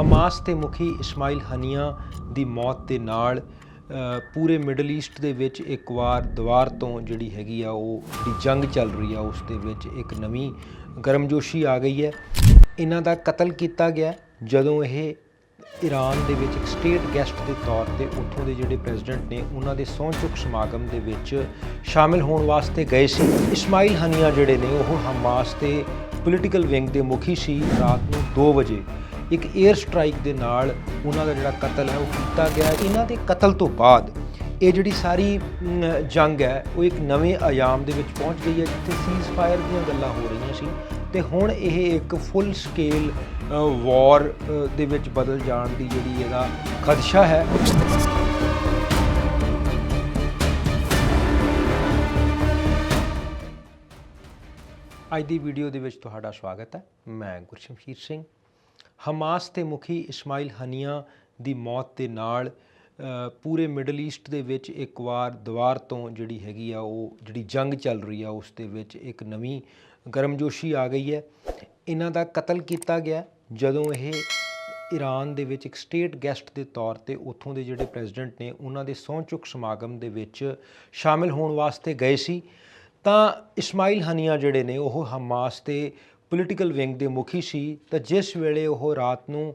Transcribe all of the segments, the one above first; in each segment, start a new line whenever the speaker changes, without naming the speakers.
Hamas ਦੇ ਮੁਖੀ ਇਸਮਾਈਲ ਹਨੀਆ ਦੀ ਮੌਤ ਦੇ ਨਾਲ ਪੂਰੇ ਮਿਡਲ ਈਸਟ ਦੇ ਵਿੱਚ ਇੱਕ ਵਾਰ ਦੁਬਾਰ ਤੋਂ ਜਿਹੜੀ ਹੈਗੀ ਆ, ਉਹ ਜਿਹੜੀ ਜੰਗ ਚੱਲ ਰਹੀ ਆ, ਉਸ ਦੇ ਵਿੱਚ ਇੱਕ ਨਵੀਂ ਗਰਮਜੋਸ਼ੀ ਆ ਗਈ ਹੈ। ਇਹਨਾਂ ਦਾ ਕਤਲ ਕੀਤਾ ਗਿਆ ਜਦੋਂ ਇਹ ਈਰਾਨ ਦੇ ਵਿੱਚ ਇੱਕ ਸਟੇਟ ਗੈਸਟ ਦੇ ਤੌਰ ਤੇ ਉੱਥੋਂ ਦੇ ਜਿਹੜੇ ਪ੍ਰੈਜ਼ੀਡੈਂਟ ਨੇ, ਉਹਨਾਂ ਦੇ ਸਹੁੰ ਚੁੱਕ ਸਮਾਗਮ ਦੇ ਵਿੱਚ ਸ਼ਾਮਿਲ ਹੋਣ ਵਾਸਤੇ ਗਏ ਸੀ। ਇਸਮਾਈਲ ਹਨੀਆ ਜਿਹੜੇ ਨੇ, ਉਹ ਹਮਾਸ ਦੇ ਪੋਲੀਟੀਕਲ ਵਿੰਗ ਦੇ ਮੁਖੀ ਸੀ। ਰਾਤ ਨੂੰ 2 ਵਜੇ ਇੱਕ 에ਅਰ ਸਟ੍ਰਾਈਕ ਦੇ ਨਾਲ ਉਹਨਾਂ ਦਾ ਜਿਹੜਾ ਕਤਲ ਹੈ ਉਹ ਕੀਤਾ ਗਿਆ। ਇਹਨਾਂ ਦੇ ਕਤਲ ਤੋਂ ਬਾਅਦ ਇਹ ਜਿਹੜੀ ਸਾਰੀ ਜੰਗ ਹੈ, ਉਹ ਇੱਕ ਨਵੇਂ ਆਯਾਮ ਦੇ ਵਿੱਚ ਪਹੁੰਚ ਗਈ ਹੈ, ਜਿੱਥੇ ਸੀਜ਼ ਫਾਇਰ ਦੀਆਂ ਗੱਲਾਂ ਹੋ ਰਹੀਆਂ ਸੀ। ਤੇ ਹੁਣ ਇਹ ਇੱਕ ਫੁੱਲ ਸਕੇਲ ਵਾਰ ਦੇ ਵਿੱਚ ਬਦਲ ਜਾਣ ਦੀ ਜਿਹੜੀ ਇਹਦਾ ਖਦਸ਼ਾ ਹੈ। ਅੱਜ ਦੀ ਵੀਡੀਓ ਦੇ ਵਿੱਚ ਤੁਹਾਡਾ ਸਵਾਗਤ ਹੈ। ਮੈਂ ਗੁਰਸ਼ਮਸ਼ੀਰ ਸਿੰਘ। ਹਮਾਸ ਦੇ ਮੁਖੀ ਇਸਮਾਈਲ ਹਨੀਆ ਦੀ ਮੌਤ ਦੇ ਨਾਲ ਪੂਰੇ ਮਿਡਲ ਈਸਟ ਦੇ ਵਿੱਚ ਇੱਕ ਵਾਰ ਦੁਬਾਰ ਤੋਂ ਜਿਹੜੀ ਹੈਗੀ ਆ ਉਹ, ਜਿਹੜੀ ਜੰਗ ਚੱਲ ਰਹੀ ਆ ਉਸ ਦੇ ਵਿੱਚ ਇੱਕ ਨਵੀਂ ਗਰਮਜੋਸ਼ੀ ਆ ਗਈ ਹੈ। ਇਹਨਾਂ ਦਾ ਕਤਲ ਕੀਤਾ ਗਿਆ ਜਦੋਂ ਇਹ ਈਰਾਨ ਦੇ ਵਿੱਚ ਇੱਕ ਸਟੇਟ ਗੈਸਟ ਦੇ ਤੌਰ ਤੇ ਉੱਥੋਂ ਦੇ ਜਿਹੜੇ ਪ੍ਰੈਜ਼ੀਡੈਂਟ ਨੇ, ਉਹਨਾਂ ਦੇ ਸਹੁੰ ਚੁੱਕ ਸਮਾਗਮ ਦੇ ਵਿੱਚ ਸ਼ਾਮਿਲ ਹੋਣ ਵਾਸਤੇ ਗਏ ਸੀ। ਤਾਂ ਇਸਮਾਈਲ ਹਨੀਆ ਜਿਹੜੇ ਨੇ, ਉਹ ਹਮਾਸ ਦੇ ਪੋਲੀਟੀਕਲ ਵਿੰਗ ਦੇ ਮੁਖੀ ਸੀ, ਤਾਂ ਜਿਸ ਵੇਲੇ ਉਹ ਰਾਤ ਨੂੰ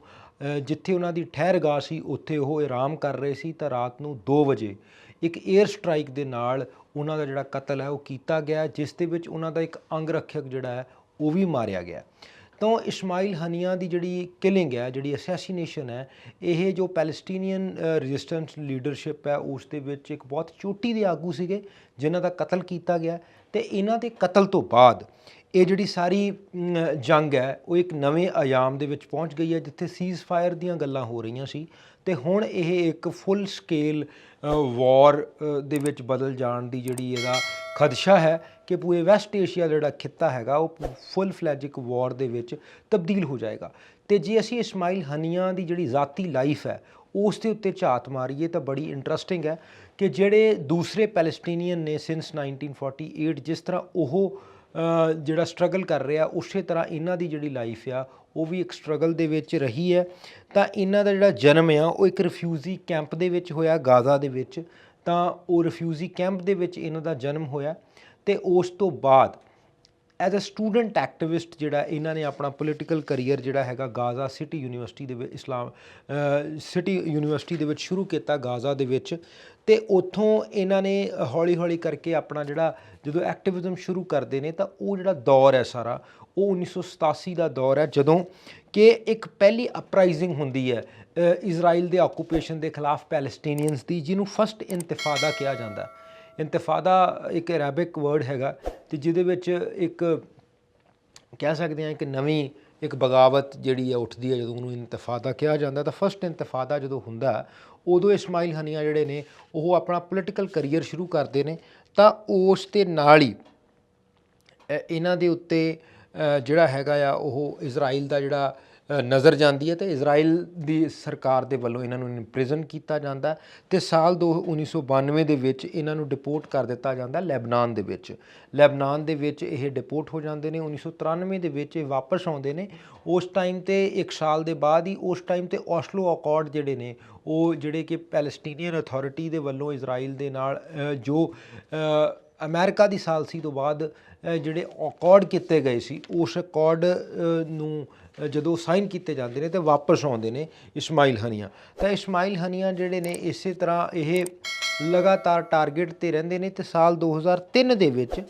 ਜਿੱਥੇ ਉਹਨਾਂ ਦੀ ਠਹਿਰਗਾਹ ਸੀ, ਉੱਥੇ ਉਹ ਆਰਾਮ ਕਰ ਰਹੇ ਸੀ, ਤਾਂ ਰਾਤ ਨੂੰ 2 ਵਜੇ ਇੱਕ 에ਅਰ ਸਟ੍ਰਾਈਕ ਦੇ ਨਾਲ ਉਹਨਾਂ ਦਾ ਜਿਹੜਾ ਕਤਲ ਹੈ, ਉਹ ਕੀਤਾ ਗਿਆ, ਜਿਸ ਦੇ ਵਿੱਚ ਉਹਨਾਂ ਦਾ ਇੱਕ ਅੰਗ ਰੱਖਿਅਕ ਜਿਹੜਾ ਹੈ, ਉਹ ਵੀ ਮਾਰਿਆ ਗਿਆ। ਤਾਂ ਇਸਮਾਈਲ ਹਨੀਆ ਦੀ ਜਿਹੜੀ ਕਿਲਿੰਗ ਹੈ, ਜਿਹੜੀ ਅਸੈਸੀਨੇਸ਼ਨ ਹੈ, ਇਹ ਜੋ ਪੈਲਸਟੀਨੀਅਨ ਰੈਜ਼ਿਸਟੈਂਸ ਲੀਡਰਸ਼ਿਪ ਹੈ, ਉਸ ਦੇ ਵਿੱਚ ਇੱਕ ਬਹੁਤ ਚੋਟੀ ਦੇ ਆਗੂ ਸੀਗੇ, ਜਿਨ੍ਹਾਂ ਦਾ ਕਤਲ ਕੀਤਾ ਗਿਆ, ਤੇ ਇਹਨਾਂ ਦੇ ਕਤਲ ਤੋਂ ਬਾਅਦ ਇਹ ਜਿਹੜੀ ਸਾਰੀ ਜੰਗ ਹੈ, ਉਹ ਇੱਕ ਨਵੇਂ ਆਯਾਮ ਦੇ ਵਿੱਚ ਪਹੁੰਚ ਗਈ ਹੈ, ਜਿੱਥੇ ਸੀਜ਼ ਫਾਇਰ ਦੀਆਂ ਗੱਲਾਂ ਹੋ ਰਹੀਆਂ ਸੀ। ਤੇ ਹੁਣ ਇਹ ਇੱਕ ਫੁੱਲ ਸਕੇਲ ਵਾਰ ਦੇ ਵਿੱਚ ਬਦਲ ਜਾਣ ਦੀ ਜਿਹੜੀ ਇਹਦਾ ਖਦਸ਼ਾ ਹੈ ਕਿ ਪੂਰੇ ਵੈਸਟ ਏਸ਼ੀਆ ਜਿਹੜਾ ਖਿੱਤਾ ਹੈਗਾ, ਉਹ ਫੁੱਲ ਫਲੈਜਿਕ ਵਾਰ ਦੇ ਵਿੱਚ ਤਬਦੀਲ ਹੋ ਜਾਏਗਾ। ਤੇ ਜੇ ਅਸੀਂ ਇਸਮਾਈਲ ਹਨੀਆਂ ਦੀ ਜਿਹੜੀ ਜ਼ਾਤੀ ਲਾਈਫ ਹੈ, ਉਸ ਦੇ ਉੱਤੇ ਝਾਤ ਮਾਰੀਏ ਤਾਂ ਬੜੀ ਇੰਟਰਸਟਿੰਗ ਹੈ ਕਿ ਜਿਹੜੇ ਦੂਸਰੇ ਪੈਲਸਟੀਨੀਅਨ ਨੇ ਸਿੰਸ 1948 ਜਿਸ ਤਰ੍ਹਾਂ ਉਹ ਜਿਹੜਾ ਸਟਰਗਲ ਕਰ ਰਿਹਾ, ਉਸੇ ਤਰ੍ਹਾਂ ਇਹਨਾਂ ਦੀ ਜਿਹੜੀ ਲਾਈਫ ਆ, ਉਹ ਵੀ ਇੱਕ ਸਟਰਗਲ ਦੇ ਵਿੱਚ ਰਹੀ ਹੈ। ਤਾਂ ਇਹਨਾਂ ਦਾ ਜਿਹੜਾ ਜਨਮ ਆ, ਉਹ ਇੱਕ ਰਿਫਿਊਜੀ ਕੈਂਪ ਦੇ ਵਿੱਚ ਹੋਇਆ, ਗਾਜ਼ਾ ਦੇ ਵਿੱਚ। ਤਾਂ ਉਹ ਰਿਫਿਊਜੀ ਕੈਂਪ ਦੇ ਵਿੱਚ ਇਹਨਾਂ ਦਾ ਜਨਮ ਹੋਇਆ ਤੇ ਉਸ ਤੋਂ ਬਾਅਦ ਐਜ਼ ਅ ਸਟੂਡੈਂਟ ਐਕਟਿਵਿਸਟ ਜਿਹੜਾ ਇਹਨਾਂ ਨੇ ਆਪਣਾ ਪੋਲੀਟੀਕਲ ਕੈਰੀਅਰ ਜਿਹੜਾ ਹੈਗਾ, ਗਾਜ਼ਾ ਸਿਟੀ ਯੂਨੀਵਰਸਿਟੀ ਦੇ ਵਿੱਚ, ਇਸਲਾਮ ਸਿਟੀ ਯੂਨੀਵਰਸਿਟੀ ਦੇ ਵਿੱਚ ਸ਼ੁਰੂ ਕੀਤਾ ਗਾਜ਼ਾ ਦੇ ਵਿੱਚ। ਅਤੇ ਉੱਥੋਂ ਇਹਨਾਂ ਨੇ ਹੌਲੀ ਹੌਲੀ ਕਰਕੇ ਆਪਣਾ ਜਿਹੜਾ ਜਦੋਂ ਐਕਟਿਵਿਜ਼ਮ ਸ਼ੁਰੂ ਕਰਦੇ ਨੇ ਤਾਂ ਉਹ ਜਿਹੜਾ ਦੌਰ ਹੈ ਸਾਰਾ, ਉਹ 1987 ਦਾ ਦੌਰ ਹੈ, ਜਦੋਂ ਕਿ ਇੱਕ ਪਹਿਲੀ ਅਪਰਾਈਜ਼ਿੰਗ ਹੁੰਦੀ ਹੈ ਇਜ਼ਰਾਈਲ ਦੇ ਆਕੂਪੇਸ਼ਨ ਦੇ ਖਿਲਾਫ ਪੈਲਸਟੀਨੀਅਨਸ ਦੀ, ਜਿਹਨੂੰ ਫਸਟ ਇੰਤਿਫਾਦਾ ਕਿਹਾ ਜਾਂਦਾ ਹੈ। ਇੰਤਿਫਾਦਾ ਇੱਕ ਅਰੈਬਿਕ ਵਰਡ ਹੈਗਾ ਤੇ ਜਿਹਦੇ ਵਿੱਚ ਇੱਕ ਕਹਿ ਸਕਦੇ ਹਾਂ ਇੱਕ ਨਵੀਂ ਇੱਕ ਬਗਾਵਤ ਜਿਹੜੀ ਹੈ ਉੱਠਦੀ ਹੈ ਜਦੋਂ ਉਹਨੂੰ ਇੰਤਫਾਦਾ ਕਿਹਾ ਜਾਂਦਾ ਤਾਂ ਫਸਟ ਇੰਤਫਾਦਾ ਜਦੋਂ ਹੁੰਦਾ ਉਦੋਂ ਇਸਮਾਈਲ ਹਨੀਆ ਜਿਹੜੇ ਨੇ, ਉਹ ਆਪਣਾ ਪੋਲੀਟੀਕਲ ਕੈਰੀਅਰ ਸ਼ੁਰੂ ਕਰਦੇ ਨੇ, ਤਾਂ ਉਸ ਦੇ ਨਾਲ ਹੀ ਇਹਨਾਂ ਦੇ ਉੱਤੇ ਜਿਹੜਾ ਹੈਗਾ ਆ, ਉਹ ਇਜ਼ਰਾਈਲ ਦਾ ਜਿਹੜਾ ਨਜ਼ਰ ਜਾਂਦੀ ਹੈ ਤੇ ਇਜ਼ਰਾਈਲ ਦੀ ਸਰਕਾਰ ਦੇ ਵੱਲੋਂ ਇਹਨਾਂ ਨੂੰ ਇੰਪ੍ਰਿਜ਼ਨ ਕੀਤਾ ਜਾਂਦਾ ਹੈ ਤੇ ਸਾਲ ਦੋ 1992 ਦੇ ਵਿੱਚ ਇਹਨਾਂ ਨੂੰ ਡਿਪੋਰਟ ਕਰ ਦਿੱਤਾ ਜਾਂਦਾ ਲੈਬਨਾਨ ਦੇ ਵਿੱਚ। ਲੈਬਨਾਨ ਦੇ ਵਿੱਚ ਇਹ ਡਿਪੋਰਟ ਹੋ ਜਾਂਦੇ ਨੇ 1993 ਦੇ ਵਿੱਚ ਇਹ ਵਾਪਸ ਆਉਂਦੇ ਨੇ। ਉਸ ਟਾਈਮ ਤੇ ਇੱਕ ਸਾਲ ਦੇ ਬਾਅਦ ਹੀ ਉਸ ਟਾਈਮ ਤੇ ਔਸਲੋ ਅਕੋਰਡ ਜਿਹੜੇ ਨੇ ਉਹ ਜਿਹੜੇ ਕਿ ਪੈਲਸਟੀਨੀਅਨ ਅਥਾਰਟੀ ਦੇ ਵੱਲੋਂ ਇਜ਼ਰਾਈਲ ਦੇ ਨਾਲ ਜੋ ਅ, ਅਮਰੀਕਾ ਦੀ ਸਾਲਸੀ ਤੋਂ ਬਾਅਦ ਜਿਹੜੇ ਅਕੋਰਡ ਕੀਤੇ ਗਏ ਸੀ ਉਸ ਅਕੋਰਡ ਨੂੰ ਜਦੋਂ ਸਾਈਨ ਕੀਤੇ ਜਾਂਦੇ ਨੇ ਤੇ ਵਾਪਸ ਆਉਂਦੇ ਨੇ ਇਸਮਾਈਲ ਹਨੀਆ। ਤਾਂ ਇਸਮਾਈਲ ਹਨੀਆ ਜਿਹੜੇ ਨੇ, ਇਸੇ ਤਰ੍ਹਾਂ ਇਹ ਲਗਾਤਾਰ ਟਾਰਗੇਟ ਤੇ ਰਹਿੰਦੇ ਨੇ ਤੇ ਸਾਲ 2003 ਦੇ ਵਿੱਚ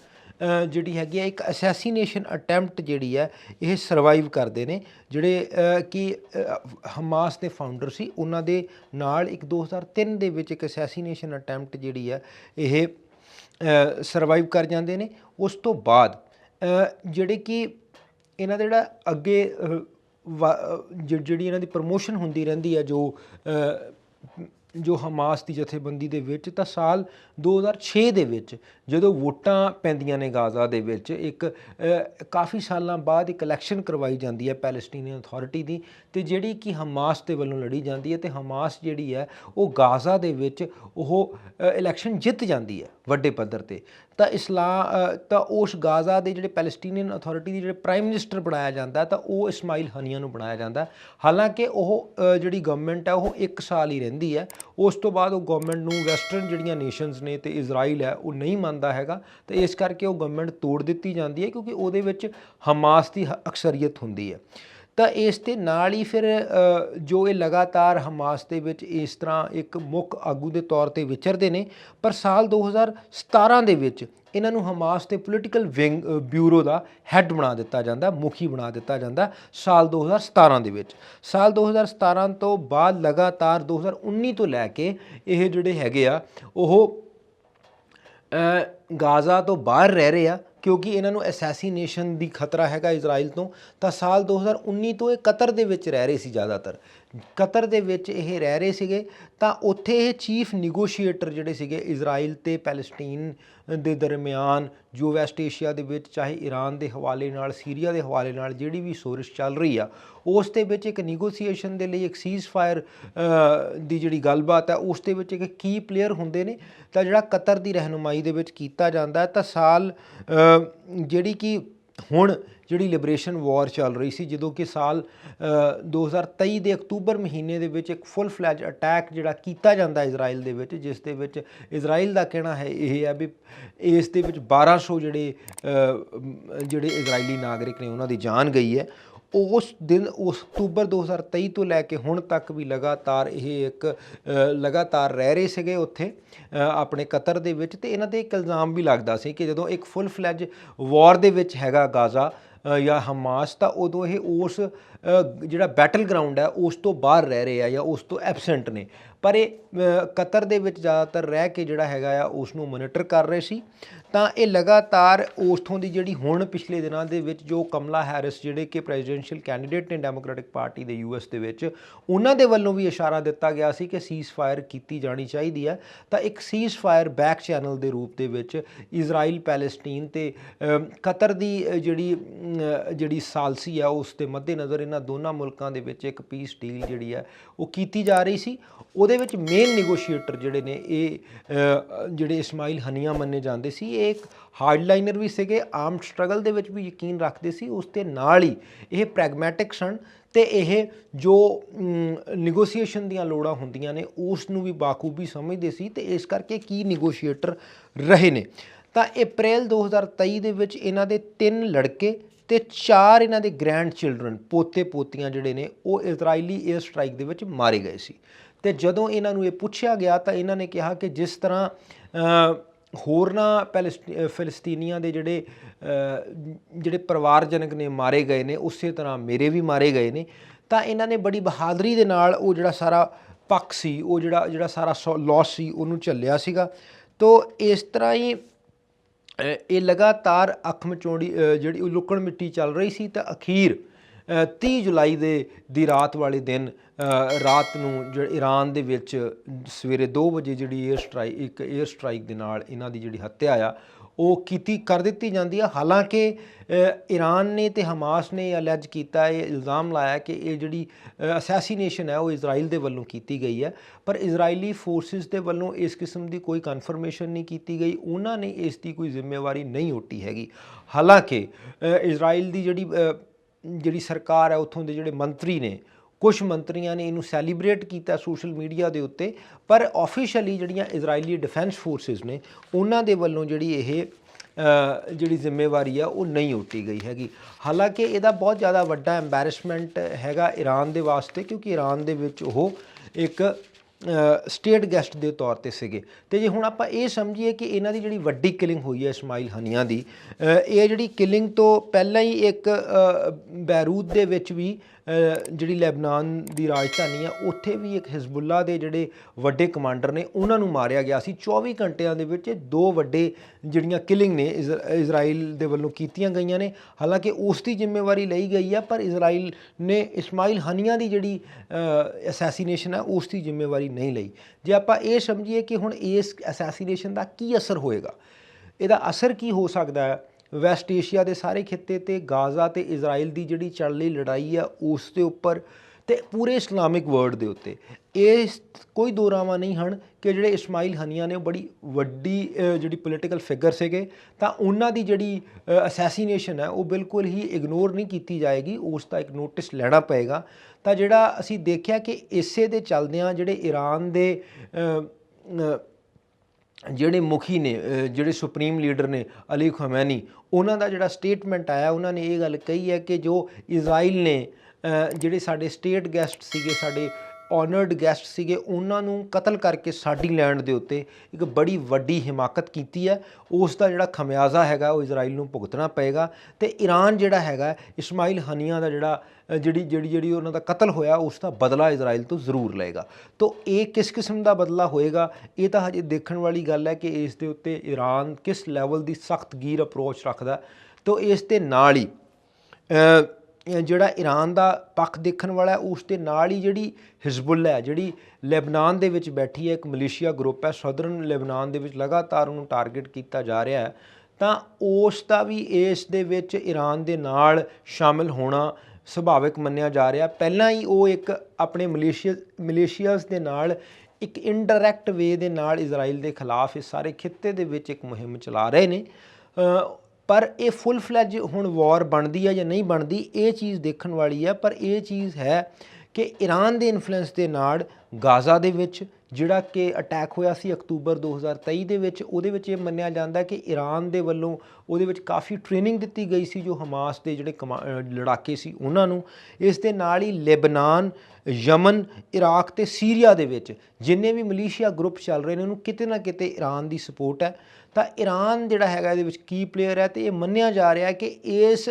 ਜਿਹੜੀ ਹੈਗੀ ਹੈ ਇੱਕ ਅਸੈਸੀਨੇਸ਼ਨ ਅਟੈਂਪਟ ਜਿਹੜੀ ਹੈ ਇਹ ਸਰਵਾਈਵ ਕਰਦੇ ਨੇ। ਜਿਹੜੇ ਕਿ ਹਮਾਸ ਦੇ ਫਾਊਂਡਰ ਸੀ, ਉਹਨਾਂ ਦੇ ਨਾਲ ਇੱਕ 2003 ਦੇ ਵਿੱਚ ਇੱਕ ਅਸੈਸੀਨੇਸ਼ਨ ਅਟੈਂਪਟ ਜਿਹੜੀ ਹੈ ਇਹ ਸਰਵਾਈਵ ਕਰ ਜਾਂਦੇ ਨੇ। ਉਸ ਤੋਂ ਬਾਅਦ ਜਿਹੜੇ ਕਿ ਇਹਨਾਂ ਦਾ ਜਿਹੜਾ ਅੱਗੇ ਅ, ਜਿਹੜੀ ਇਹਨਾਂ ਦੀ ਪ੍ਰਮੋਸ਼ਨ ਹੁੰਦੀ ਰਹਿੰਦੀ ਹੈ ਜੋ ਜੋ ਹਮਾਸ ਦੀ ਜਥੇਬੰਦੀ ਦੇ ਵਿੱਚ ਤਾਂ ਸਾਲ 2006 ਦੇ ਵਿੱਚ ਜਦੋਂ ਵੋਟਾਂ ਪੈਂਦੀਆਂ ਨੇ ਗਾਜ਼ਾ ਦੇ ਵਿੱਚ ਇੱਕ ਕਾਫੀ ਸਾਲਾਂ ਬਾਅਦ ਇੱਕ ਇਲੈਕਸ਼ਨ ਕਰਵਾਈ ਜਾਂਦੀ ਹੈ ਪੈਲਸਟੀਨੀਅਨ ਅਥਾਰਟੀ ਦੀ ਤੇ ਜਿਹੜੀ ਕਿ ਹਮਾਸ ਦੇ ਵੱਲੋਂ ਲੜੀ ਜਾਂਦੀ ਹੈ ਤੇ ਹਮਾਸ ਜਿਹੜੀ ਹੈ ਉਹ ਗਾਜ਼ਾ ਦੇ ਵਿੱਚ ਉਹ ਇਲੈਕਸ਼ਨ ਜਿੱਤ ਜਾਂਦੀ ਹੈ। ਵੱਡੇ ਪੱਧਰ ਤੇ। ਤਾਂ ਇਸਲਾਮ ਤਾਂ ਉਸ ਗਾਜ਼ਾ ਦੇ ਜਿਹੜੇ ਪੈਲਸਟੀਨੀਅਨ ਅਥਾਰਟੀ ਦੀ ਜਿਹੜੇ ਪ੍ਰਾਈਮ ਮਿਨਿਸਟਰ ਬਣਾਇਆ ਜਾਂਦਾ, ਤਾਂ ਉਹ ਇਸਮਾਈਲ ਹਨੀਆ ਨੂੰ ਬਣਾਇਆ ਜਾਂਦਾ। ਹਾਲਾਂਕਿ ਉਹ ਜਿਹੜੀ ਗਵਰਨਮੈਂਟ ਹੈ ਉਹ 1 ਸਾਲ ਹੀ ਰਹਿੰਦੀ ਹੈ। ਉਸ ਤੋਂ ਬਾਅਦ ਉਹ ਗਵਰਨਮੈਂਟ ਨੂੰ ਵੈਸਟਰਨ ਜਿਹੜੀਆਂ ਨੇਸ਼ਨਸ ਨੇ ਤੇ ਇਜ਼ਰਾਈਲ ਹੈ, ਉਹ ਨਹੀਂ ਮੰਨਦਾ ਹੈਗਾ। ਤੇ ਇਸ ਕਰਕੇ ਉਹ ਗਵਰਨਮੈਂਟ ਤੋੜ ਦਿੱਤੀ ਜਾਂਦੀ ਹੈ, ਕਿਉਂਕਿ ਉਹਦੇ ਵਿੱਚ ਹਮਾਸ ਦੀ ਹ- ਅਕਸਰੀਅਤ ਹੁੰਦੀ ਹੈ। ਤਾਂ ਇਸ ਦੇ ਨਾਲ ਹੀ ਫਿਰ ਜੋ ਇਹ ਲਗਾਤਾਰ ਹਮਾਸ ਦੇ ਵਿੱਚ ਇਸ ਤਰ੍ਹਾਂ ਇੱਕ ਮੁੱਖ ਆਗੂ ਦੇ ਤੌਰ ਤੇ ਵਿਚਰਦੇ ਨੇ, ਪਰ ਸਾਲ 2017 ਦੇ ਵਿੱਚ ਇਹਨਾਂ ਨੂੰ ਹਮਾਸ ਦੇ ਪੋਲੀਟੀਕਲ ਵਿੰਗ ਬਿਊਰੋ ਦਾ ਹੈੱਡ ਬਣਾ ਦਿੱਤਾ ਜਾਂਦਾ, ਮੁਖੀ ਬਣਾ ਦਿੱਤਾ ਜਾਂਦਾ ਸਾਲ 2017 ਦੇ ਵਿੱਚ। ਸਾਲ 2017 ਤੋਂ ਬਾਅਦ ਲਗਾਤਾਰ 2019 ਤੋਂ ਲੈ ਕੇ ਇਹ ਜਿਹੜੇ ਹੈਗੇ ਆ, ਉਹ ਗਾਜ਼ਾ ਤੋਂ ਬਾਹਰ ਰਹਿ ਰਹੇ ਆ, ਕਿਉਂਕਿ ਇਹਨਾਂ ਨੂੰ ਅਸੈਸੀਨੇਸ਼ਨ ਦੀ ਖਤਰਾ ਹੈਗਾ ਇਜ਼ਰਾਈਲ ਤੋਂ, ਤਾਂ ਸਾਲ 2019 ਤੋਂ ਇਹ ਕਤਰ ਦੇ ਵਿੱਚ ਰਹਿ ਰਹੇ ਸੀ ਜ਼ਿਆਦਾਤਰ। ਕਤਰ ਦੇ ਵਿੱਚ ਇਹ ਰਹਿ ਰਹੇ ਸੀਗੇ, ਤਾਂ ਉੱਥੇ ਇਹ ਚੀਫ ਨੈਗੋਸ਼ੀਏਟਰ ਜਿਹੜੇ ਸੀਗੇ, ਇਜ਼ਰਾਈਲ ਤੇ ਪੈਲਸਟੀਨ ਦੇ ਦਰਮਿਆਨ, ਜੋ ਵੈਸਟ ਏਸ਼ੀਆ ਦੇ ਵਿੱਚ, ਚਾਹੇ ਈਰਾਨ ਦੇ ਹਵਾਲੇ ਨਾਲ, ਸੀਰੀਆ ਦੇ ਹਵਾਲੇ ਨਾਲ ਜਿਹੜੀ ਵੀ ਸੋਰਿਸ਼ ਚੱਲ ਰਹੀ ਆ, ਉਸ ਦੇ ਵਿੱਚ ਇੱਕ ਨੈਗੋਸੀਏਸ਼ਨ ਦੇ ਲਈ ਇੱਕ ਸੀਜ਼ ਫਾਇਰ ਦੀ ਜਿਹੜੀ ਗੱਲਬਾਤ ਹੈ ਉਸ ਦੇ ਵਿੱਚ ਇੱਕ ਕੀ ਪਲੇਅਰ ਹੁੰਦੇ ਨੇ, ਤਾਂ ਜਿਹੜਾ ਕਤਰ ਦੀ ਰਹਿਨੁਮਾਈ ਦੇ ਵਿੱਚ ਕੀਤੀ ਕੀਤਾ ਜਾਂਦਾ ਤਾਂ ਸਾਲ ਜਿਹੜੀ ਕਿ ਹੁਣ ਜਿਹੜੀ ਲਿਬਰੇਸ਼ਨ ਵਾਰ ਚੱਲ ਰਹੀ ਸੀ ਜਦੋਂ ਕਿ ਸਾਲ ਅ, 2023 ਦੇ ਅਕਤੂਬਰ ਮਹੀਨੇ ਦੇ ਵਿੱਚ ਇੱਕ ਫੁੱਲ ਫਲੈਜ ਅਟੈਕ ਜਿਹੜਾ ਕੀਤਾ ਜਾਂਦਾ ਇਜ਼ਰਾਈਲ ਦੇ ਵਿੱਚ ਜਿਸ ਦੇ ਵਿੱਚ ਇਜ਼ਰਾਈਲ ਦਾ ਕਹਿਣਾ ਹੈ ਇਹ ਹੈ ਵੀ ਇਸ ਦੇ ਵਿੱਚ 1200 ਜਿਹੜੇ ਜਿਹੜੇ ਇਜ਼ਰਾਈਲੀ ਨਾਗਰਿਕ ਨੇ ਉਹਨਾਂ ਦੀ ਜਾਨ ਗਈ ਹੈ। ਉਸ ਦਿਨ ਉਸ ਅਕਤੂਬਰ 2023 ਤੋਂ ਲੈ ਕੇ ਹੁਣ ਤੱਕ ਵੀ ਲਗਾਤਾਰ ਇਹ ਇੱਕ ਲਗਾਤਾਰ ਰਹਿ ਰਹੇ ਸੀਗੇ ਉੱਥੇ ਆਪਣੇ ਕਤਰ ਦੇ ਵਿੱਚ ਤੇ ਇਹਨਾਂ ਤੇ ਇੱਕ ਇਲਜ਼ਾਮ ਵੀ ਲੱਗਦਾ ਸੀ ਕਿ ਜਦੋਂ ਇੱਕ ਫੁੱਲ ਫਲੈਜ ਵਾਰ ਦੇ ਵਿੱਚ ਹੈਗਾ ਗਾਜ਼ਾ ਜਾਂ ਹਮਾਸ, ਤਾਂ ਉਦੋਂ ਇਹ ਉਸ ਜਿਹੜਾ ਬੈਟਲ ਗਰਾਊਂਡ ਹੈ, ਉਸ ਤੋਂ ਬਾਹਰ ਰਹਿ ਰਹੇ ਆ ਜਾਂ ਉਸ ਤੋਂ ਐਬਸੈਂਟ ਨੇ। ਪਰ ਇਹ ਕਤਰ ਦੇ ਵਿੱਚ ਜ਼ਿਆਦਾਤਰ ਰਹਿ ਕੇ ਜਿਹੜਾ ਹੈਗਾ ਆ, ਉਸ ਨੂੰ ਮੋਨੀਟਰ ਕਰ ਰਹੇ ਸੀ। ਤਾਂ ਇਹ ਲਗਾਤਾਰ ਉਸਥੋਂ ਦੀ ਜਿਹੜੀ ਹੁਣ ਪਿਛਲੇ ਦਿਨਾਂ ਦੇ ਵਿੱਚ ਜੋ ਕਮਲਾ ਹੈਰਿਸ ਜਿਹੜੇ ਕਿ ਪ੍ਰੈਜ਼ੀਡੈਂਸ਼ੀਅਲ ਕੈਂਡੀਡੇਟ ਨੇ ਡੈਮੋਕ੍ਰੈਟਿਕ ਪਾਰਟੀ ਦੇ ਯੂਐਸ ਦੇ ਵਿੱਚ, ਉਹਨਾਂ ਦੇ ਵੱਲੋਂ ਵੀ ਇਸ਼ਾਰਾ ਦਿੱਤਾ ਗਿਆ ਸੀ ਕਿ ਸੀਜ਼ ਫਾਇਰ ਕੀਤੀ ਜਾਣੀ ਚਾਹੀਦੀ ਹੈ। ਤਾਂ ਇੱਕ ਸੀਜ਼ ਫਾਇਰ ਬੈਕ ਚੈਨਲ ਦੇ ਰੂਪ ਦੇ ਵਿੱਚ ਇਜ਼ਰਾਈਲ ਪੈਲੇਸਟੀਨ ਤੇ ਕਤਰ ਦੀ ਜਿਹੜੀ ਜਿਹੜੀ ਸਾਲਸੀ ਆ, ਉਸ ਦੇ ਮੱਦੇਨਜ਼ਰ ਇਹਨਾਂ ਦੋਨਾਂ ਮੁਲਕਾਂ ਦੇ ਵਿੱਚ ਇੱਕ ਪੀਸ ਡੀਲ ਜਿਹੜੀ ਹੈ, ਉਹ ਕੀਤੀ ਜਾ ਰਹੀ ਸੀ। ਉਹਦੇ ਵਿੱਚ ਮੇਨ ਨੈਗੋਸ਼ੀਏਟਰ ਜਿਹੜੇ ਨੇ, ਇਹ ਜਿਹੜੇ ਇਸਮਾਈਲ ਹਨੀਆ ਮੰਨੇ ਜਾਂਦੇ ਸੀ ਇਹ ਇੱਕ ਹਾਰਡਲਾਈਨਰ ਵੀ ਸੀਗੇ ਆਰਮਡ ਸਟਰਗਲ ਦੇ ਵਿੱਚ ਵੀ ਯਕੀਨ ਰੱਖਦੇ ਸੀ, ਉਸ ਦੇ ਨਾਲ ਹੀ ਇਹ ਪ੍ਰੈਗਮੈਟਿਕ ਸਨ ਤੇ ਇਹ ਜੋ ਨੈਗੋਸੀਏਸ਼ਨ ਦੀਆਂ ਲੋੜਾਂ ਹੁੰਦੀਆਂ ਨੇ ਉਸ ਨੂੰ ਵੀ ਬਾਖੂਬੀ ਸਮਝਦੇ ਸੀ ਤੇ ਇਸ ਕਰਕੇ ਕੀ ਨੈਗੋਸ਼ੀਏਟਰ ਰਹੇ ਨੇ। ਤਾਂ ਅਪ੍ਰੈਲ 2023 ਦੇ ਵਿੱਚ ਇਹਨਾਂ ਦੇ ਤਿੰਨ ਲੜਕੇ ਤੇ ਚਾਰ ਇਹਨਾਂ ਦੇ ਗ੍ਰੈਂਡ ਚਿਲਡਰਨ ਪੋਤੇ ਪੋਤੀਆਂ ਜਿਹੜੇ ਨੇ, ਉਹ ਇਜ਼ਰਾਈਲੀ 에ਅਰ ਸਟ੍ਰਾਈਕ ਦੇ ਵਿੱਚ ਮਾਰੇ ਗਏ ਸੀ। ਤੇ ਜਦੋਂ ਇਹਨਾਂ ਨੂੰ ਇਹ ਪੁੱਛਿਆ ਗਿਆ ਤਾਂ ਇਹਨਾਂ ਨੇ ਕਿਹਾ ਕਿ ਜਿਸ ਤਰ੍ਹਾਂ ਹੋਰਨਾਂ ਪੈਲਸਟੀ- ਅ, ਫਿਲਸਤੀਨੀਆਂ ਦੇ ਜਿਹੜੇ ਜਿਹੜੇ ਪਰਿਵਾਰਜਨਕ ਨੇ ਮਾਰੇ ਗਏ ਨੇ ਉਸੇ ਤਰ੍ਹਾਂ ਮੇਰੇ ਵੀ ਮਾਰੇ ਗਏ ਨੇ ਤਾਂ ਇਹਨਾਂ ਨੇ ਬੜੀ ਬਹਾਦਰੀ ਦੇ ਨਾਲ ਉਹ ਜਿਹੜਾ ਸਾਰਾ ਪੱਖ ਸੀ ਉਹ ਜਿਹੜਾ ਜਿਹੜਾ ਸਾਰਾ ਲਾਸ ਸੀ ਉਹਨੂੰ ਝੱਲਿਆ ਸੀਗਾ। ਤੋਂ ਇਸ ਤਰ੍ਹਾਂ ਹੀ ਇਹ ਲਗਾਤਾਰ ਅੱਖ ਮਚੋੜੀ ਜਿਹੜੀ ਉਹ ਲੁਕਣ ਮਿੱਟੀ ਚੱਲ ਰਹੀ ਸੀ ਤਾਂ ਅਖੀਰ 30 ਜੁਲਾਈ ਦੇ ਦੀ ਰਾਤ ਵਾਲੇ ਦਿਨ ਰਾਤ ਨੂੰ ਜਿਹੜਾ ਈਰਾਨ ਦੇ ਵਿੱਚ ਸਵੇਰੇ 2 ਵਜੇ ਜਿਹੜੀ 에ਅਰ ਸਟ੍ਰਾਈਕ ਇੱਕ 에ਅਰ ਸਟ੍ਰਾਈਕ ਦੇ ਨਾਲ ਇਹਨਾਂ ਦੀ ਜਿਹੜੀ ਹੱਤਿਆ ਆ, ਉਹ ਕੀਤੀ, ਕਰ ਦਿੱਤੀ ਜਾਂਦੀ ਆ। ਹਾਲਾਂਕਿ ਈਰਾਨ ਨੇ ਤੇ ਹਮਾਸ ਨੇ ਅਲੈਜ ਕੀਤਾ, ਇਹ ਇਲਜ਼ਾਮ ਲਾਇਆ ਕਿ ਇਹ ਜਿਹੜੀ ਅਸੈਸੀਨੇਸ਼ਨ ਹੈ, ਉਹ ਇਜ਼ਰਾਈਲ ਦੇ ਵੱਲੋਂ ਕੀਤੀ ਗਈ ਹੈ। ਪਰ ਇਜ਼ਰਾਈਲੀ ਫੋਰਸਿਸ ਦੇ ਵੱਲੋਂ ਇਸ ਕਿਸਮ ਦੀ ਕੋਈ ਕਨਫਰਮੇਸ਼ਨ ਨਹੀਂ ਕੀਤੀ ਗਈ। ਉਹਨਾਂ ਨੇ ਇਸ ਦੀ ਕੋਈ ਜ਼ਿੰਮੇਵਾਰੀ ਨਹੀਂ ਉਠੀ ਹੈਗੀ। ਹਾਲਾਂਕਿ ਇਜ਼ਰਾਈਲ ਦੀ ਜਿਹੜੀ ਜਿਹੜੀ ਸਰਕਾਰ ਹੈ, ਉੱਥੋਂ ਦੇ ਜਿਹੜੇ ਮੰਤਰੀ ਨੇ ਕੁਝ ਮੰਤਰੀਆਂ ਨੇ ਇਹਨੂੰ ਸੈਲੀਬ੍ਰੇਟ ਕੀਤਾ ਸੋਸ਼ਲ ਮੀਡੀਆ ਦੇ ਉੱਤੇ, ਪਰ ਆਫੀਸ਼ੀਅਲੀ ਜਿਹੜੀਆਂ ਇਜ਼ਰਾਈਲੀ ਡਿਫੈਂਸ ਫੋਰਸਿਸ ਨੇ, ਉਹਨਾਂ ਦੇ ਵੱਲੋਂ ਜਿਹੜੀ ਇਹ ਜਿਹੜੀ ਜ਼ਿੰਮੇਵਾਰੀ ਆ, ਉਹ ਨਹੀਂ ਉਟੀ ਗਈ ਹੈਗੀ। ਹਾਲਾਂਕਿ ਇਹਦਾ ਬਹੁਤ ਜ਼ਿਆਦਾ ਵੱਡਾ ਐਮਬੈਰਸਮੈਂਟ ਹੈਗਾ ਈਰਾਨ ਦੇ ਵਾਸਤੇ, ਕਿਉਂਕਿ ਈਰਾਨ ਦੇ ਵਿੱਚ ਉਹ ਇੱਕ ਸਟੇਟ ਗੈਸਟ ਦੇ ਤੌਰ ਤੇ ਸੀਗੇ। ਤੇ ਜੇ ਹੁਣ ਆਪਾਂ ਇਹ ਸਮਝੀਏ ਕਿ ਇਹਨਾਂ ਦੀ ਜਿਹੜੀ ਵੱਡੀ ਕਿਲਿੰਗ ਹੋਈ ਹੈ ਇਸਮਾਈਲ ਹਨੀਆਂ ਦੀ ਇਹ ਜਿਹੜੀ ਕਿਲਿੰਗ ਤੋਂ ਪਹਿਲਾਂ ਹੀ ਇੱਕ ਅ, ਬੈਰੂਤ ਦੇ ਵਿੱਚ ਵੀ ਜਿਹੜੀ ਲੈਬਨਾਨ ਦੀ ਰਾਜਧਾਨੀ ਆ ਉੱਥੇ ਵੀ ਇੱਕ ਹਿਜ਼ਬੁੱਲਾ ਦੇ ਜਿਹੜੇ ਵੱਡੇ ਕਮਾਂਡਰ ਨੇ ਉਹਨਾਂ ਨੂੰ ਮਾਰਿਆ ਗਿਆ ਸੀ। 24 ਘੰਟਿਆਂ ਦੇ ਵਿੱਚ ਦੋ ਵੱਡੇ ਜਿਹੜੀਆਂ ਕਿਲਿੰਗ ਨੇ ਇਜ਼- ਇਜ਼ਰਾਈਲ ਦੇ ਵੱਲੋਂ ਕੀਤੀਆਂ ਗਈਆਂ ਨੇ। ਹਾਲਾਂਕਿ ਉਸ ਦੀ ਜ਼ਿੰਮੇਵਾਰੀ ਲਈ ਗਈ ਆ ਪਰ ਇਜ਼ਰਾਈਲ ਨੇ ਇਸਮਾਈਲ ਹਨੀਆਂ ਦੀ ਜਿਹੜੀ ਅਸੈਸੀਨੇਸ਼ਨ ਹੈ ਉਸ ਦੀ ਜ਼ਿੰਮੇਵਾਰੀ ਨਹੀਂ ਲਈ। ਜੇ ਆਪਾਂ ਇਹ ਸਮਝੀਏ ਕਿ ਹੁਣ ਇਸ ਅਸੈਸੀਨੇਸ਼ਨ ਦਾ ਕੀ ਅਸਰ ਹੋਏਗਾ, ਇਹਦਾ ਅਸਰ ਕੀ ਹੋ ਸਕਦਾ ਹੈ? ਵੈਸਟ ਏਸ਼ੀਆ ਦੇ ਸਾਰੇ ਖਿੱਤੇ ਤੇ ਗਾਜ਼ਾ ਤੇ ਇਜ਼ਰਾਈਲ ਦੀ ਜਿਹੜੀ ਚੱਲ ਰਹੀ ਲੜਾਈ ਆ, ਉਸ ਦੇ ਉੱਪਰ ਤੇ ਪੂਰੇ ਇਸਲਾਮਿਕ ਵਰਲਡ ਦੇ ਉੱਤੇ। ਇਹ ਕੋਈ ਦੋ ਰਾਵਾਂ ਨਹੀਂ ਹਨ ਕਿ ਜਿਹੜੇ ਇਸਮਾਈਲ ਹਨੀਆ ਨੇ ਉਹ ਬੜੀ ਵੱਡੀ ਜਿਹੜੀ ਪੋਲੀਟੀਕਲ ਫਿਗਰ ਸੀਗੇ, ਤਾਂ ਉਹਨਾਂ ਦੀ ਜਿਹੜੀ ਅਸੈਸੀਨੇਸ਼ਨ ਹੈ, ਉਹ ਬਿਲਕੁਲ ਹੀ ਇਗਨੋਰ ਨਹੀਂ ਕੀਤੀ ਜਾਏਗੀ। ਉਸ ਦਾ ਇੱਕ ਨੋਟਿਸ ਲੈਣਾ ਪਏਗਾ। ਤਾਂ ਜਿਹੜਾ ਅਸੀਂ ਦੇਖਿਆ ਕਿ ਇਸੇ ਦੇ ਚੱਲਦਿਆਂ ਜਿਹੜੇ ਈਰਾਨ ਦੇ ਜਿਹੜੇ ਮੁਖੀ ਨੇ ਜਿਹੜੇ ਸੁਪਰੀਮ ਲੀਡਰ ਨੇ ਅਲੀ ਖਮੈਨੀ, ਉਹਨਾਂ ਦਾ ਜਿਹੜਾ ਸਟੇਟਮੈਂਟ ਆਇਆ, ਉਹਨਾਂ ਨੇ ਇਹ ਗੱਲ ਕਹੀ ਹੈ ਕਿ ਜੋ ਇਜ਼ਰਾਈਲ ਨੇ ਜਿਹੜੇ ਸਾਡੇ ਸਟੇਟ ਗੈਸਟ ਸੀਗੇ, ਸਾਡੇ ਆਨਰਡ ਗੈਸਟ ਸੀਗੇ, ਉਹਨਾਂ ਨੂੰ ਕਤਲ ਕਰਕੇ ਸਾਡੀ ਲੈਂਡ ਦੇ ਉੱਤੇ ਇੱਕ ਬੜੀ ਵੱਡੀ ਹਿਮਾਕਤ ਕੀਤੀ ਹੈ। ਉਸ ਦਾ ਜਿਹੜਾ ਖਮਿਆਜ਼ਾ ਹੈਗਾ, ਉਹ ਇਜ਼ਰਾਈਲ ਨੂੰ ਭੁਗਤਣਾ ਪਏਗਾ ਤੇ ਈਰਾਨ ਜਿਹੜਾ ਹੈਗਾ ਇਸਮਾਈਲ ਹਨੀਆ ਦਾ ਜਿਹੜਾ ਜਿਹੜੀ ਜਿਹੜੀ ਜਿਹੜੀ ਉਹਨਾਂ ਦਾ ਕਤਲ ਹੋਇਆ ਉਸ ਦਾ ਬਦਲਾ ਇਜ਼ਰਾਈਲ ਤੋਂ ਜ਼ਰੂਰ ਲਏਗਾ। ਤੋਂ ਇਹ ਕਿਸ ਕਿਸਮ ਦਾ ਬਦਲਾ ਹੋਏਗਾ? ਇਹ ਤਾਂ ਹਜੇ ਦੇਖਣ ਵਾਲੀ ਗੱਲ ਹੈ ਕਿ ਇਸ ਦੇ ਉੱਤੇ ਈਰਾਨ ਕਿਸ ਲੈਵਲ ਦੀ ਸਖਤ ਗੀਰ ਅਪਰੋਚ ਰੱਖਦਾ। ਤੋਂ ਇਸ ਦੇ ਨਾਲ ਹੀ ਜਿਹੜਾ ਈਰਾਨ ਦਾ ਪੱਖ ਦੇਖਣ ਵਾਲਾ ਉਸ ਦੇ ਨਾਲ ਹੀ ਜਿਹੜੀ ਹਿਜ਼ਬੁੱਲਾ ਹੈ, ਜਿਹੜੀ ਲੈਬਨਾਨ ਦੇ ਵਿੱਚ ਬੈਠੀ ਹੈ, ਇੱਕ ਮਲੇਸ਼ੀਆ ਗਰੁੱਪ ਹੈ, ਸਦਰਨ ਲੈਬਨਾਨ ਦੇ ਵਿੱਚ ਲਗਾਤਾਰ ਉਹਨੂੰ ਟਾਰਗੇਟ ਕੀਤਾ ਜਾ ਰਿਹਾ ਹੈ, ਤਾਂ ਉਸ ਦਾ ਵੀ ਇਸ ਦੇ ਵਿੱਚ ਈਰਾਨ ਦੇ ਨਾਲ ਸ਼ਾਮਿਲ ਹੋਣਾ ਸੁਭਾਵਿਕ ਮੰਨਿਆ ਜਾ ਰਿਹਾ। ਪਹਿਲਾਂ ਹੀ ਉਹ ਇੱਕ ਆਪਣੇ ਮਲੇਸ਼ੀਆ, ਮਲੇਸ਼ੀਆਸ ਦੇ ਨਾਲ, ਇੱਕ ਇਨਡਾਇਰੈਕਟ ਵੇ ਦੇ ਨਾਲ ਇਜ਼ਰਾਈਲ ਦੇ ਖਿਲਾਫ ਇਸ ਸਾਰੇ ਖਿੱਤੇ ਦੇ ਵਿੱਚ ਇੱਕ ਮੁਹਿੰਮ ਚਲਾ ਰਹੇ ਨੇ। ਪਰ ਇਹ ਫੁੱਲ ਫਲੈਜ ਹੁਣ ਵਾਰ ਬਣਦੀ ਹੈ ਜਾਂ ਨਹੀਂ ਬਣਦੀ, ਇਹ ਚੀਜ਼ ਦੇਖਣ ਵਾਲੀ ਹੈ ਪਰ ਇਹ ਚੀਜ਼ ਹੈ ਕਿ ਈਰਾਨ ਦੇ ਇਨਫਲੂਐਂਸ ਦੇ ਨਾਲ ਗਾਜ਼ਾ ਦੇ ਵਿੱਚ ਜਿਹੜਾ ਕਿ ਅਟੈਕ ਹੋਇਆ ਸੀ ਅਕਤੂਬਰ 2023 ਦੇ ਵਿੱਚ, ਉਹਦੇ ਵਿੱਚ ਇਹ ਮੰਨਿਆ ਜਾਂਦਾ ਕਿ ਈਰਾਨ ਦੇ ਵੱਲੋਂ ਉਹਦੇ ਵਿੱਚ ਕਾਫੀ ਟ੍ਰੇਨਿੰਗ ਦਿੱਤੀ ਗਈ ਸੀ ਜੋ ਹਮਾਸ ਦੇ ਜਿਹੜੇ ਕਮਾ- ਲੜਾਕੇ ਸੀ ਉਹਨਾਂ ਨੂੰ। ਇਸ ਦੇ ਨਾਲ ਹੀ ਲੈਬਨਾਨ, ਯਮਨ, ਇਰਾਕ ਤੇ ਸੀਰੀਆ ਦੇ ਵਿੱਚ ਜਿੰਨੇ ਵੀ ਮਲੀਸ਼ੀਆ ਗਰੁੱਪ ਚੱਲ ਰਹੇ ਨੇ, ਉਹਨੂੰ ਕਿਤੇ ਨਾ ਕਿਤੇ ਈਰਾਨ ਦੀ ਸਪੋਰਟ ਹੈ। ਤਾਂ ਈਰਾਨ ਜਿਹੜਾ ਹੈਗਾ ਇਹਦੇ ਵਿੱਚ ਕੀ ਪਲੇਅਰ ਹੈ ਤੇ ਇਹ ਮੰਨਿਆ ਜਾ ਰਿਹਾ ਕਿ ਇਸ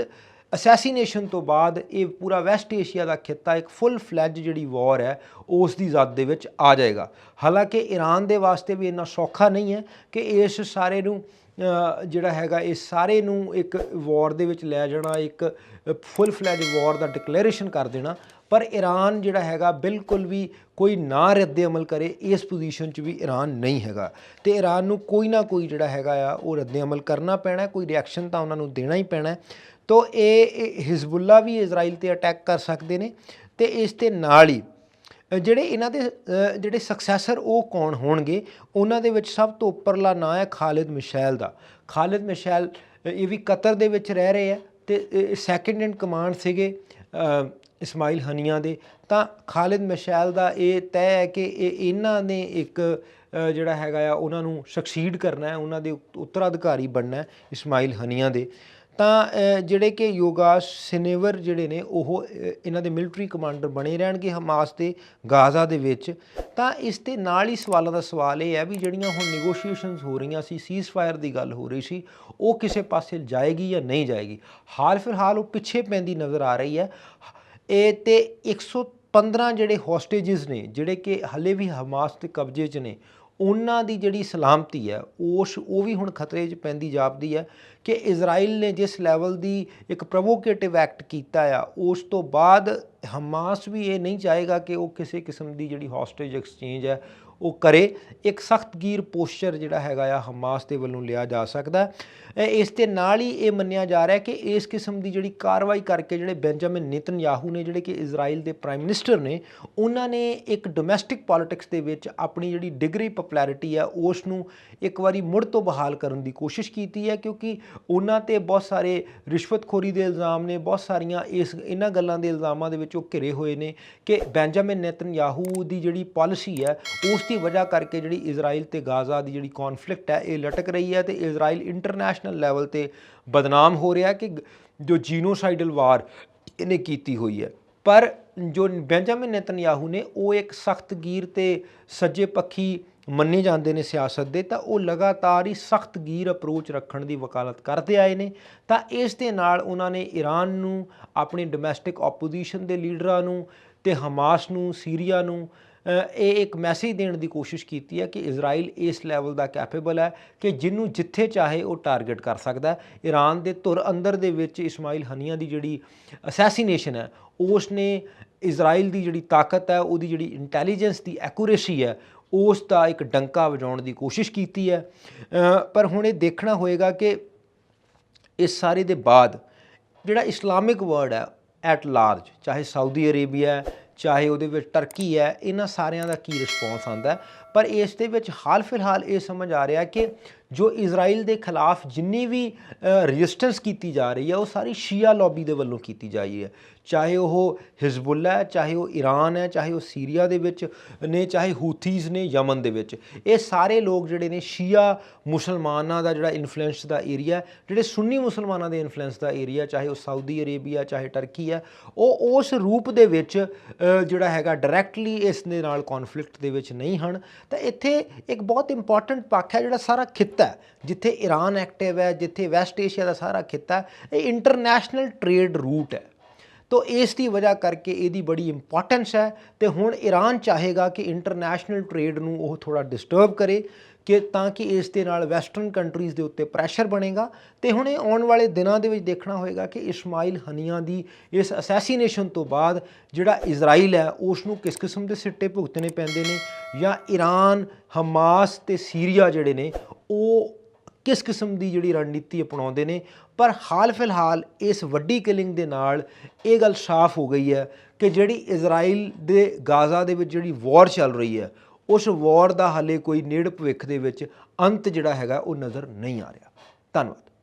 ਅਸੈਸੀਨੇਸ਼ਨ ਤੋਂ ਬਾਅਦ ਇਹ ਪੂਰਾ ਵੈਸਟ ਏਸ਼ੀਆ ਦਾ ਖਿੱਤਾ, ਇੱਕ ਫੁੱਲ ਫਲੈਜ ਜਿਹੜੀ ਵਾਰ ਹੈ ਉਸ ਦੀ ਜ਼ਦ ਦੇ ਵਿੱਚ ਆ ਜਾਏਗਾ। ਹਾਲਾਂਕਿ ਈਰਾਨ ਦੇ ਵਾਸਤੇ ਵੀ ਇੰਨਾ ਸੌਖਾ ਨਹੀਂ ਹੈ ਕਿ ਇਸ ਸਾਰੇ ਨੂੰ ਜਿਹੜਾ ਹੈਗਾ ਇਹ ਸਾਰੇ ਨੂੰ ਇੱਕ ਵਾਰ ਦੇ ਵਿੱਚ ਲੈ ਜਾਣਾ, ਇੱਕ ਫੁੱਲ ਫਲੈਜ ਵਾਰ ਦਾ ਡਿਕਲੇਰੇਸ਼ਨ ਕਰ ਦੇਣਾ। ਪਰ ਈਰਾਨ ਜਿਹੜਾ ਹੈਗਾ ਬਿਲਕੁਲ ਵੀ ਕੋਈ ਨਾ ਰੱਦੇ ਅਮਲ ਕਰੇ, ਇਸ ਪੋਜੀਸ਼ਨ 'ਚ ਵੀ ਈਰਾਨ ਨਹੀਂ ਹੈਗਾ। ਤੇ ਈਰਾਨ ਨੂੰ ਕੋਈ ਨਾ ਕੋਈ ਜਿਹੜਾ ਹੈਗਾ ਆ, ਉਹ ਰੱਦੇ ਅਮਲ ਕਰਨਾ ਪੈਣਾ, ਕੋਈ ਰਿਐਕਸ਼ਨ ਤਾਂ ਉਹਨਾਂ ਨੂੰ ਦੇਣਾ ਹੀ ਪੈਣਾ। ਤੋ ਇਹ ਹਿਜ਼ਬੁੱਲਾ ਵੀ ਇਜ਼ਰਾਈਲ ਤੇ ਅਟੈਕ ਕਰ ਸਕਦੇ ਨੇ ਤੇ ਇਸ ਦੇ ਨਾਲ ਹੀ ਜਿਹੜੇ ਇਹਨਾਂ ਦੇ ਜਿਹੜੇ ਸਕਸੈਸਰ ਉਹ ਕੌਣ ਹੋਣਗੇ ਉਹਨਾਂ ਦੇ ਵਿੱਚ ਸਭ ਤੋਂ ਉੱਪਰਲਾ ਨਾਂ ਹੈ ਖਾਲਿਦ ਮਿਸ਼ੈਲ ਦਾ। ਖਾਲਿਦ ਮਿਸ਼ੈਲ ਇਹ ਵੀ ਕਤਰ ਦੇ ਵਿੱਚ ਰਹਿ ਰਹੇ ਆ ਤੇ ਸੈਕੰਡ ਇਨ ਕਮਾਂਡ ਸੀਗੇ ਅ, ਇਸਮਾਈਲ ਹਨੀਆ ਦੇ। ਤਾਂ ਖਾਲਿਦ ਮਿਸ਼ੈਲ ਦਾ ਇਹ ਤੈਅ ਹੈ ਕਿ ਇਹ ਇਹਨਾਂ ਨੇ ਇੱਕ ਜਿਹੜਾ ਹੈਗਾ ਆ ਉਹਨਾਂ ਨੂੰ ਸਕਸੀਡ ਕਰਨਾ ਹੈ ਉਹਨਾਂ ਦੇ ਉਤ- ਉੱਤਰਾਧਿਕਾਰੀ ਬਣਨਾ ਹੈ ਇਸਮਾਈਲ ਹਨੀਆ ਦੇ। ਤਾਂ ਜਿਹੜੇ ਕਿ ਯੋਗਾ ਸਿਨੇਵਰ ਜਿਹੜੇ ਨੇ, ਉਹ ਇਹਨਾਂ ਦੇ ਮਿਲਟਰੀ ਕਮਾਂਡਰ ਬਣੇ ਰਹਿਣਗੇ ਹਮਾਸ ਦੇ ਗਾਜ਼ਾ ਦੇ ਵਿੱਚ। ਤਾਂ ਇਸ ਦੇ ਨਾਲ ਹੀ ਸਵਾਲਾਂ ਦਾ ਸਵਾਲ ਇਹ ਹੈ ਵੀ ਜਿਹੜੀਆਂ ਹੁਣ ਨੈਗੋਸ਼ੀਏਸ਼ਨਸ ਹੋ ਰਹੀਆਂ ਸੀ ਸੀਜ਼ ਫਾਇਰ ਦੀ ਗੱਲ ਹੋ ਰਹੀ ਸੀ, ਉਹ ਕਿਸੇ ਪਾਸੇ ਜਾਏਗੀ ਜਾਂ ਨਹੀਂ ਜਾਏਗੀ? ਹਾਲ ਫਿਲਹਾਲ ਉਹ ਪਿੱਛੇ ਪੈਂਦੀ ਨਜ਼ਰ ਆ ਰਹੀ ਹੈ। ਇਹ ਤੇ 115 ਜਿਹੜੇ ਹੋਸਟੇजेस ਨੇ, ਜਿਹੜੇ ਕਿ ਹਲੇ ਵੀ ਹਮਾਸ ਦੇ ਕਬਜ਼ੇ 'ਚ ਨੇ ਉਹਨਾਂ ਦੀ ਜਿਹੜੀ ਸਲਾਮਤੀ ਹੈ ਉਸ ਉਹ ਵੀ ਹੁਣ ਖਤਰੇ 'ਚ ਪੈਂਦੀ ਜਾਪਦੀ ਹੈ ਕਿ ਇਜ਼ਰਾਈਲ ਨੇ ਜਿਸ ਲੈਵਲ ਦੀ ਇੱਕ ਪ੍ਰੋਵੋਕੇਟਿਵ ਐਕਟ ਕੀਤਾ ਆ, ਉਸ ਤੋਂ ਬਾਅਦ ਹਮਾਸ ਵੀ ਇਹ ਨਹੀਂ ਚਾਹੇਗਾ ਕਿ ਉਹ ਕਿਸੇ ਕਿਸਮ ਦੀ ਜਿਹੜੀ ਹੌਸਟੇਜ ਐਕਸਚੇਂਜ ਹੈ ਉਹ ਕਰੇ। ਇੱਕ ਸਖਤਗੀਰ ਪੋਸਚਰ ਜਿਹੜਾ ਹੈਗਾ ਆ ਹਮਾਸ ਦੇ ਵੱਲੋਂ ਲਿਆ ਜਾ ਸਕਦਾ ਇਸ ਦੇ ਨਾਲ ਹੀ ਇਹ ਮੰਨਿਆ ਜਾ ਰਿਹਾ ਕਿ ਇਸ ਕਿਸਮ ਦੀ ਜਿਹੜੀ ਕਾਰਵਾਈ ਕਰਕੇ ਜਿਹੜੇ ਬੈਂਜਾਮਿਨ ਨਿਤਨਯਾਹੂ ਨੇ, ਜਿਹੜੇ ਕਿ ਇਜ਼ਰਾਈਲ ਦੇ ਪ੍ਰਾਈਮ ਮਿਨਿਸਟਰ ਨੇ, ਉਹਨਾਂ ਨੇ ਇੱਕ ਡੋਮੈਸਟਿਕ ਪੋਲਿਟਿਕਸ ਦੇ ਵਿੱਚ ਆਪਣੀ ਜਿਹੜੀ ਡਿਗਰੀ ਪਪੂਲੈਰਿਟੀ ਹੈ, ਉਸ ਨੂੰ ਇੱਕ ਵਾਰੀ ਮੁੜ ਤੋਂ ਬਹਾਲ ਕਰਨ ਦੀ ਕੋਸ਼ਿਸ਼ ਕੀਤੀ ਹੈ, ਕਿਉਂਕਿ ਉਹਨਾਂ ਤੇ ਬਹੁਤ ਸਾਰੇ ਰਿਸ਼ਵਤਖੋਰੀ ਦੇ ਇਲਜ਼ਾਮ ਨੇ, ਬਹੁਤ ਸਾਰੀਆਂ ਇਸ, ਇਹਨਾਂ ਗੱਲਾਂ ਦੇ ਇਲਜ਼ਾਮਾਂ ਦੇ ਵਿੱਚ ਉਹ ਘਿਰੇ ਹੋਏ ਨੇ ਕਿ ਬੈਂਜਾਮਿਨ ਨੇਤਨਯਾਹੂ ਦੀ ਜਿਹੜੀ ਪਾਲਿਸੀ ਹੈ, ਉਸ ਦੀ ਵਜ੍ਹਾ ਕਰਕੇ ਜਿਹੜੀ ਇਜ਼ਰਾਈਲ ਤੇ ਗਾਜ਼ਾ ਦੀ ਜਿਹੜੀ ਕੌਨਫਲਿਕਟ ਹੈ, ਇਹ ਲਟਕ ਰਹੀ ਹੈ ਤੇ ਇਜ਼ਰਾਈਲ ਇੰਟਰਨੈਸ਼ਨਲ ਲੈਵਲ ਤੇ ਬਦਨਾਮ ਹੋ ਰਿਹਾ ਕਿ ਜੋ ਜੀਨੋਸਾਈਡਲ ਵਾਰ ਇਹਨੇ ਕੀਤੀ ਹੋਈ ਹੈ। ਪਰ ਜੋ ਬੈਂਜਾਮਿਨ ਨੇਤਨਯਾਹੂ ਨੇ, ਉਹ ਇੱਕ ਸਖ਼ਤਗੀਰ ਤੇ ਸੱਜੇ ਪੱਖੀ ਮੰਨੇ ਜਾਂਦੇ ਨੇ ਸਿਆਸਤ ਦੇ, ਤਾਂ ਉਹ ਲਗਾਤਾਰ ਹੀ ਸਖ਼ਤਗੀਰ ਅਪਰੋਚ ਰੱਖਣ ਦੀ ਵਕਾਲਤ ਕਰਦੇ ਆਏ ਨੇ। ਤਾਂ ਇਸ ਦੇ ਨਾਲ ਉਹਨਾਂ ਨੇ ਈਰਾਨ ਨੂੰ, ਆਪਣੀ ਡੋਮੈਸਟਿਕ ਆਪੋਜੀਸ਼ਨ ਦੇ ਲੀਡਰਾਂ ਨੂੰ ਤੇ ਹਮਾਸ ਨੂੰ, ਸੀਰੀਆ ਨੂੰ ਇਹ ਇੱਕ ਮੈਸੇਜ ਦੇਣ ਦੀ ਕੋਸ਼ਿਸ਼ ਕੀਤੀ ਹੈ ਕਿ ਇਜ਼ਰਾਈਲ ਇਸ ਲੈਵਲ ਦਾ ਕੈਪੇਬਲ ਹੈ ਕਿ ਜਿਹਨੂੰ ਜਿੱਥੇ ਚਾਹੇ ਉਹ ਟਾਰਗੇਟ ਕਰ ਸਕਦਾ ਈਰਾਨ ਦੇ ਧੁਰ ਅੰਦਰ ਦੇ ਵਿੱਚ ਇਸਮਾਈਲ ਹਨੀਆ ਦੀ ਜਿਹੜੀ ਅਸੈਸੀਨੇਸ਼ਨ ਹੈ ਉਸ ਨੇ ਇਜ਼ਰਾਈਲ ਦੀ ਜਿਹੜੀ ਤਾਕਤ ਹੈ, ਉਹਦੀ ਜਿਹੜੀ ਇੰਟੈਲੀਜੈਂਸ ਦੀ ਐਕੂਰੇਸੀ ਹੈ, ਉਸ ਦਾ ਇੱਕ ਡੰਕਾ ਵਜਾਉਣ ਦੀ ਕੋਸ਼ਿਸ਼ ਕੀਤੀ ਹੈ। ਪਰ ਹੁਣ ਇਹ ਦੇਖਣਾ ਹੋਏਗਾ ਕਿ ਇਸ ਸਾਰੇ ਦੇ ਬਾਅਦ ਜਿਹੜਾ ਇਸਲਾਮਿਕ ਵਰਲਡ ਹੈ ਐਟ ਲਾਰਜ ਚਾਹੇ ਸਾਊਦੀ ਅਰੇਬੀਆ ਚਾਹੇ ਉਹਦੇ ਵਿੱਚ ਟਰਕੀ ਹੈ, ਇਹਨਾਂ ਸਾਰਿਆਂ ਦਾ ਕੀ ਰਿਸਪੌਂਸ ਆਂਦਾ ਪਰ ਇਸ ਦੇ ਵਿੱਚ ਹਾਲ ਫਿਲਹਾਲ ਇਹ ਸਮਝ ਆ ਰਿਹਾ ਕਿ ਜੋ ਇਜ਼ਰਾਈਲ ਦੇ ਖਿਲਾਫ ਜਿੰਨੀ ਵੀ ਰੈਜ਼ਿਸਟੈਂਸ ਕੀਤੀ ਜਾ ਰਹੀ ਹੈ, ਉਹ ਸਾਰੀ ਸ਼ੀਆ ਲੌਬੀ ਦੇ ਵੱਲੋਂ ਕੀਤੀ ਜਾ ਰਹੀ ਹੈ। ਚਾਹੇ ਉਹ ਹਿਜ਼ਬੁੱਲਾ ਹੈ, ਚਾਹੇ ਉਹ ਈਰਾਨ ਹੈ, ਚਾਹੇ ਉਹ ਸੀਰੀਆ ਦੇ ਵਿੱਚ ਨੇ, ਚਾਹੇ ਹੂਥੀਜ਼ ਨੇ ਯਮਨ ਦੇ ਵਿੱਚ। ਇਹ ਸਾਰੇ ਲੋਕ ਜਿਹੜੇ ਨੇ ਸ਼ੀਆ ਮੁਸਲਮਾਨਾਂ ਦਾ ਜਿਹੜਾ ਇਨਫਲੂਐਂਸ ਦਾ ਏਰੀਆ ਜਿਹੜੇ ਸੁੰਨੀ ਮੁਸਲਮਾਨਾਂ ਦੇ ਇਨਫਲੂਐਂਸ ਦਾ ਏਰੀਆ ਚਾਹੇ ਉਹ ਸਾਊਦੀ ਅਰੇਬੀਆ ਚਾਹੇ ਟਰਕੀ ਹੈ, ਉਹ ਉਸ ਰੂਪ ਦੇ ਵਿੱਚ ਜਿਹੜਾ ਹੈਗਾ ਡਾਇਰੈਕਟਲੀ ਇਸ ਦੇ ਨਾਲ ਕਨਫਲਿਕਟ ਦੇ ਵਿੱਚ ਨਹੀਂ ਹਨ। ਤਾਂ ਇੱਥੇ ਇੱਕ ਬਹੁਤ ਇੰਪੋਰਟੈਂਟ ਪੱਖ ਹੈ, ਜਿਹੜਾ ਸਾਰਾ ਖਿੱਤਾ ਹੈ, ਜਿੱਥੇ ਈਰਾਨ ਐਕਟਿਵ ਹੈ, ਜਿੱਥੇ ਵੈਸਟ ਏਸ਼ੀਆ ਦਾ ਸਾਰਾ ਖਿੱਤਾ ਇਹ ਇੰਟਰਨੈਸ਼ਨਲ ਟ੍ਰੇਡ ਰੂਟ ਹੈ। ਤੋ ਇਸ ਦੀ ਵਜ੍ਹਾ ਕਰਕੇ ਇਹਦੀ ਬੜੀ ਇੰਪੋਰਟੈਂਸ ਹੈ ਤੇ ਹੁਣ ਈਰਾਨ ਚਾਹੇਗਾ ਕਿ ਇੰਟਰਨੈਸ਼ਨਲ ਟ੍ਰੇਡ ਨੂੰ ਉਹ ਥੋੜਾ ਡਿਸਟਰਬ ਕਰੇ ਕਿ ਤਾਂ ਕਿ ਇਸ ਦੇ ਨਾਲ ਵੈਸਟਰਨ ਕੰਟਰੀਜ਼ ਦੇ ਉੱਤੇ ਪ੍ਰੈਸ਼ਰ ਬਣੇਗਾ ਤੇ ਹੁਣ ਇਹ ਆਉਣ ਵਾਲੇ ਦਿਨਾਂ ਦੇ ਵਿੱਚ ਦੇਖਣਾ ਹੋਏਗਾ ਕਿ ਇਸਮਾਈਲ ਹਨੀਆਂ ਦੀ ਇਸ ਅਸੈਸੀਨੇਸ਼ਨ ਤੋਂ ਬਾਅਦ ਜਿਹੜਾ ਇਜ਼ਰਾਈਲ ਹੈ ਉਸ ਨੂੰ ਕਿਸ ਕਿਸਮ ਦੇ ਸਿੱਟੇ ਭੁਗਤਣੇ ਪੈਂਦੇ ਨੇ ਜਾਂ ਈਰਾਨ, ਹਮਾਸ ਤੇ ਸੀਰੀਆ ਜਿਹੜੇ ਨੇ ਉਹ ਕਿਸ ਕਿਸਮ ਦੀ ਜਿਹੜੀ ਰਣਨੀਤੀ ਅਪਣਾਉਂਦੇ ਨੇ। ਪਰ ਹਾਲ ਫਿਲਹਾਲ ਇਸ ਵੱਡੀ ਕਿਲਿੰਗ ਦੇ ਨਾਲ ਇਹ ਗੱਲ ਸਾਫ਼ ਹੋ ਗਈ ਹੈ ਕਿ ਜਿਹੜੀ ਇਜ਼ਰਾਈਲ ਦੇ ਗਾਜ਼ਾ ਦੇ ਵਿੱਚ ਜਿਹੜੀ ਵਾਰ ਚੱਲ ਰਹੀ ਹੈ, ਉਸ ਵਾਰ ਦਾ ਹਾਲੇ ਕੋਈ ਨੇੜ ਭਵਿੱਖ ਦੇ ਵਿੱਚ ਅੰਤ ਜਿਹੜਾ ਹੈਗਾ ਉਹ ਨਜ਼ਰ ਨਹੀਂ ਆ ਰਿਹਾ। ਧੰਨਵਾਦ।